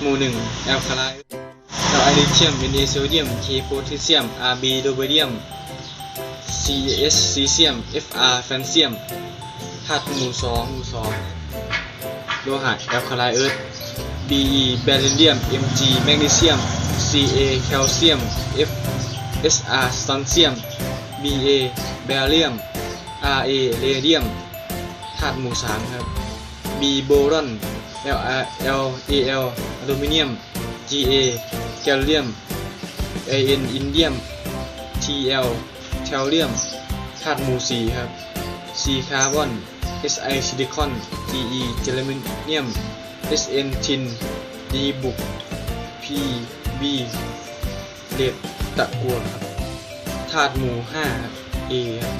หมู่หนึ่งแอลคาไลด์แล้วอะลิเทียมเมกนีเซียมเคโพแทสเซียมอาร์บีโดเบเดียม CS ซีเซียม FR แฟนเซียมธาตุหมู่สองหมู่สองโลหะแอลคาไลด์เอิร์ธ BE แบริเลียม Mg แมกนีเซียม Ca แคลเซียม F SR สตอนเซียม BA แบเรียม RA เรเดียมธาตุหมู่สามครับ B โบรอน L R L A L อลูมิเนียม Ga แกลเลียม A N อินเดียม T L เทลเลียมธาตุหมู่สี่ครับ C คาร์บอน S I ซิลิคอน G E เจลมิเนียม S N ทิน D บุก P B เลดตะกัวครับธาตุหมู่ห้าครับ A ครับ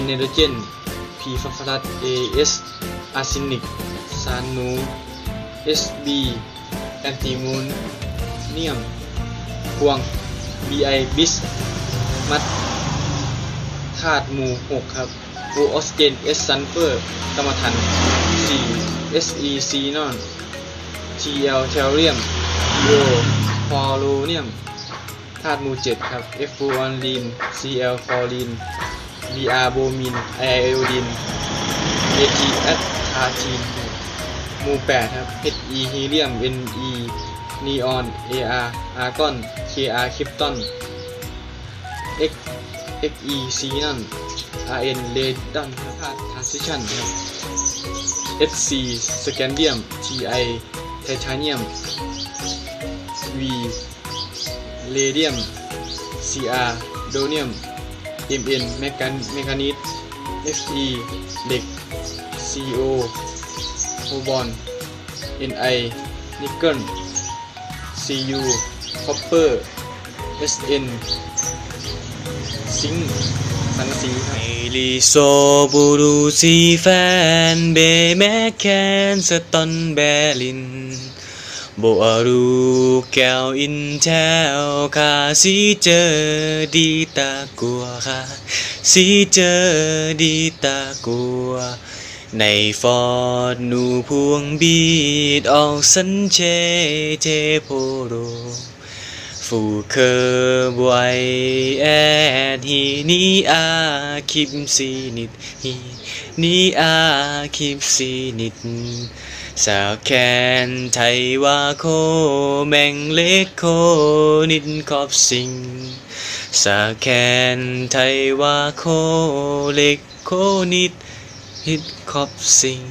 N ไนโตรเจน ฟอสฟอรัส A S อาร์เซนิกซานู S B แอนติมูนเนียมพวง B I บิสมัดธาตุหมู่หกครับฟูออสเจน S ซัลเฟอร์กรรมฐาน4 S E ซีนอน T L เทลเรียมโยฟอลูเนียมธาตุหมู่เจ็ดครับ F ฟูออนลีน C L ฟอลีน B R โบมิน I I ไอโอดิน A T แอดทาทีนหมู่แปดครับ H E ฮีเลียม N E นีออน A R อาร์กอน K R คริปตอน X X E ซีนอน R N เลดอนธาตุทรานซิชันครับ S C สแกนเดียม T I ไทเทเนียม V เลเดียม C R โดเนียม M N แมกานแมกานิส F E เหล็ก C O โคบอล N I นิกเกิล C U คอปเปอร์ S N ซิงสังสีครับลิโซบูรูซีแฟนเบแมคแคนสตอนแบลิน บอรูแก้วอินแทลคาสีเจอดีตากัวคาสีเจอดีตากัว ในฟอดหนูพวงบีดออกสันเชเทโพโร ฟูเคบวยแอดฮีนีอาคิมซีนิดฮีนีอาคิมซีนิดสาวแคนไทยว่าโคแมงเล็กโคนิดขอบสิงสาวแคนไทยว่าโคเล็กโคนิดฮิดขอบสิง